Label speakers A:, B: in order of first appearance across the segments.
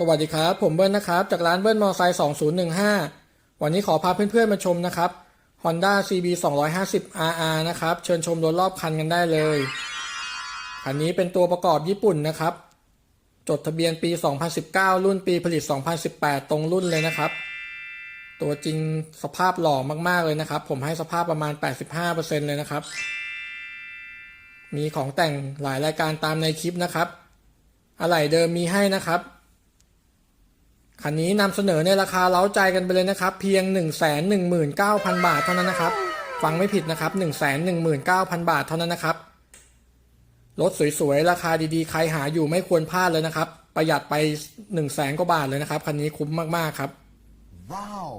A: สวัสดีครับ ผมเบิ้ลนะครับ จากร้านเบิ้ลมอไซค์2015 วันนี้ขอพาเพื่อนๆมาชมนะครับ Honda CB 250 RR นะครับ เชิญชมรถรอบคันกันได้เลย คันนี้เป็นตัวประกอบญี่ปุ่นนะครับ จดทะเบียนปี 2019 รุ่นปีผลิต 2018 ตรงรุ่นเลยนะครับ ตัวจริงสภาพหล่อมากๆเลยนะครับ ผมให้สภาพประมาณ 85%เลยนะครับ มีของแต่งหลายรายการตามในคลิปนะครับ อะไหล่เดิมมีให้นะครับ คันนี้นำเสนอในราคาเล้าใจกันไปเลยนะครับ เพียง 1 1 9 0 0 0 บาทเท่านั้นนะครับ ฟังไม่ผิดนะครับ 1 1 9 0 0 0 บาทเท่านั้นนะครับ รถสวยๆ ราคาดีๆ ใครหาอยู่ไม่ควรพลาดเลยนะครับ ประหยัดไป 1 0 0 0 0แสนกว่าบาทเลยนะครับ คันนี้คุ้มมากๆครับ
B: Wow.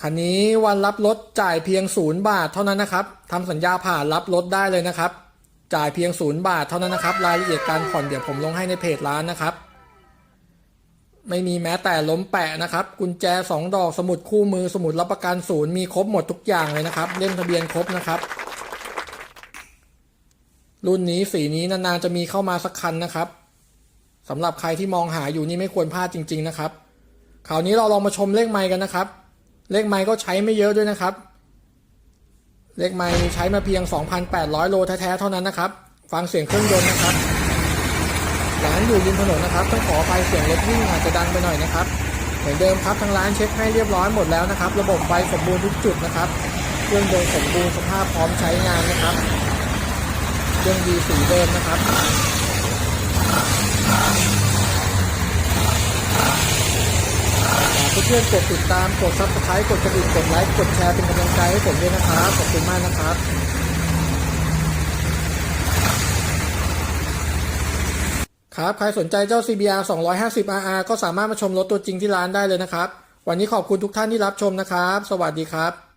A: คันนี้วันรับรถจ่ายเพียงศูนย์บาทเท่านั้นนะครับทำสัญญาผ่านรับรถได้เลยนะครับ จ่ายเพียงศูนย์บาทเท่านั้นนะครับ รายละเอียดการผ่อนเดี๋ยวผมลงให้ในเพจร้านนะครับ ไม่มีแม้แต่ล้มแปะนะครับ กุญแจสองดอกสมุดคู่มือสมุดรับประกันศูนย์มีครบหมดทุกอย่างเลยนะครับเล่มทะเบียนครบนะครับ รุ่นนี้สีนี้นานๆจะมีเข้ามาสักคันนะครับสำหรับใครที่มองหาอยู่นี่ไม่ควรพลาดจริง ๆนะครับคราวนี้เราลองมาชมเลขไมค์กันนะครับ เลขไมค์ก็ใช้ไม่เยอะด้วยนะครับ เลขไมค์ใช้มาเพียง 2,800 โลแท้ๆเท่านั้นนะครับ ฟังเสียงเครื่องยนต์นะครับ ร้านอยู่ริมถนนนะครับ ต้องขออภัยเสียงรถวิ่งอาจจะดังไปหน่อยนะครับ เหมือนเดิมครับทางร้านเช็คให้เรียบร้อยหมดแล้วนะครับ ระบบไฟสมบูรณ์ทุกจุดนะครับเครื่องยนต์สมบูรณ์สภาพพร้อมใช้งานนะครับเครื่องดีสีเดิมนะครับเพื่อนๆกดติดตาม กดซับสไครต์กดกระดิ่งกดไลค์ กดแชร์เป็นกำลังใจให้ผมด้วยนะครับ ขอบคุณมากนะครับ ครับ ใครสนใจเจ้า CBR 250 RR ก็สามารถมาชมรถตัวจริงที่ร้านได้เลยนะครับ วันนี้ขอบคุณทุกท่านที่รับชมนะครับ สวัสดีครับ